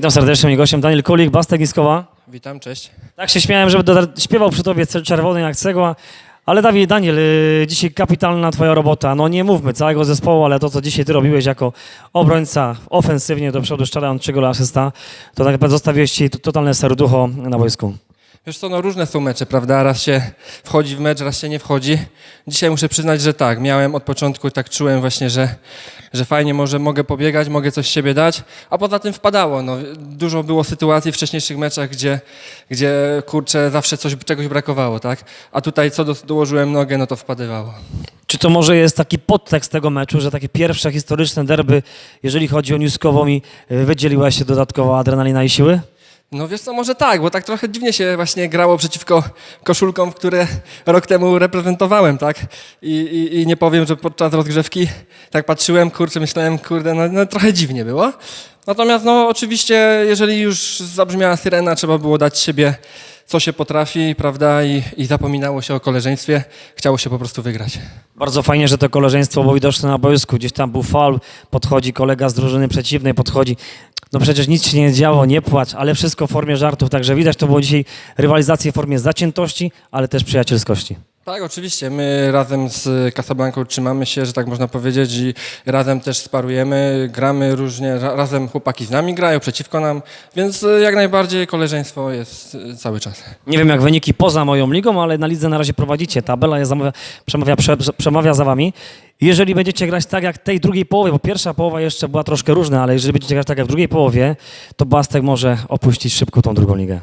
Witam serdecznie, moim gościem Daniel Kulik, Bastek Niskowa. Witam, cześć. Tak się śmiałem, żeby śpiewał przy tobie czerwony jak cegła, ale Dawid, Daniel, y, dzisiaj kapitalna twoja robota. No nie mówmy całego zespołu, ale to, co dzisiaj ty robiłeś jako obrońca ofensywnie do przodu, strzelając trzech gola asysta, to tak naprawdę zostawiłeś ci to- totalne serducho na boisku. Wiesz co, no różne są mecze, prawda? Raz się wchodzi w mecz, raz się nie wchodzi. Dzisiaj muszę przyznać, że tak, miałem od początku, tak czułem właśnie, że, że fajnie może mogę pobiegać, mogę coś z siebie dać, a poza tym wpadało. No, dużo było sytuacji w wcześniejszych meczach, gdzie, gdzie kurczę, zawsze coś, czegoś brakowało, tak? A tutaj co do, dołożyłem nogę, no to wpadywało. Czy to może jest taki podtekst tego meczu, że takie pierwsze historyczne derby, jeżeli chodzi o Niuskową i y, wydzieliła się dodatkowo adrenalina i siły? No wiesz co, może tak, bo tak trochę dziwnie się właśnie grało przeciwko koszulkom, które rok temu reprezentowałem, tak? I, i, i nie powiem, że podczas rozgrzewki tak patrzyłem, kurczę, myślałem, kurde, no, no trochę dziwnie było. Natomiast no oczywiście, jeżeli już zabrzmiała syrena, trzeba było dać siebie co się potrafi, prawda? I, I zapominało się o koleżeństwie, chciało się po prostu wygrać. Bardzo fajnie, że to koleżeństwo było widoczne na boisku. Gdzieś tam był faul, podchodzi kolega z drużyny przeciwnej, podchodzi. No przecież nic się nie działo, nie płacz, ale wszystko w formie żartów. Także widać, to było dzisiaj rywalizację w formie zaciętości, ale też przyjacielskości. Tak, oczywiście. My razem z Casablanca trzymamy się, że tak można powiedzieć, i razem też sparujemy, gramy różnie, ra- razem chłopaki z nami grają, przeciwko nam, więc jak najbardziej koleżeństwo jest cały czas. Nie wiem jak wyniki poza moją ligą, ale na lidze na razie prowadzicie. Tabela zamawia, przemawia, prze, przemawia za wami. Jeżeli będziecie grać tak jak tej drugiej połowie, bo pierwsza połowa jeszcze była troszkę różna, ale jeżeli będziecie grać tak jak w drugiej połowie, to Bastek może opuścić szybko tą drugą ligę.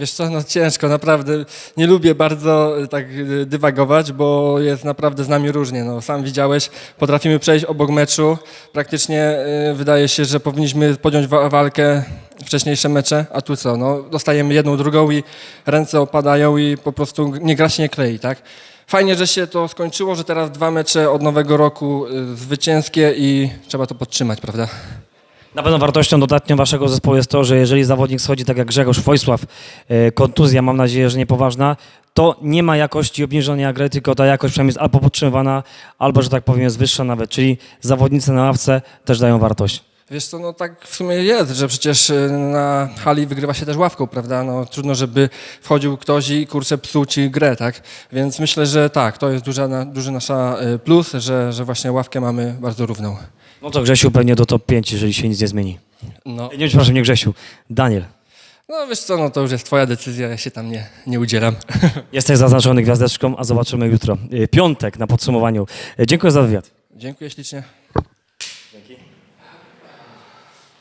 Wiesz co, no ciężko, naprawdę nie lubię bardzo y, tak y, dywagować, bo jest naprawdę z nami różnie. No, sam widziałeś, potrafimy przejść obok meczu. Praktycznie y, wydaje się, że powinniśmy podjąć wa- walkę wcześniejsze mecze, a tu co, no, dostajemy jedną, drugą i ręce opadają i po prostu nie gra się nie klei, tak? Fajnie, że się to skończyło, że teraz dwa mecze od nowego roku zwycięskie i trzeba to podtrzymać, prawda? Na pewno wartością dodatnią waszego zespołu jest to, że jeżeli zawodnik schodzi tak jak Grzegorz Wojsław, e, kontuzja, mam nadzieję, że niepoważna, to nie ma jakości obniżonej gry, tylko ta jakość przynajmniej jest albo podtrzymywana, albo, że tak powiem, jest wyższa nawet, czyli zawodnicy na ławce też dają wartość. Wiesz co, no tak w sumie jest, że przecież y, na hali wygrywa się też ławką, prawda? No trudno, żeby wchodził ktoś i kurczę psuł ci grę, tak? Więc myślę, że tak, to jest duża, duży nasza y, plus, że, że właśnie ławkę mamy bardzo równą. No to Grzesiu pewnie do top 5, jeżeli się nic nie zmieni. No, Nie, przepraszam, nie Grzesiu, Daniel. no wiesz co, no to już jest twoja decyzja, ja się tam nie, nie udzielam. Jesteś zaznaczony gwiazdeczką, a zobaczymy jutro. E, Piątek na podsumowaniu. E, Dziękuję za wywiad. Dziękuję ślicznie.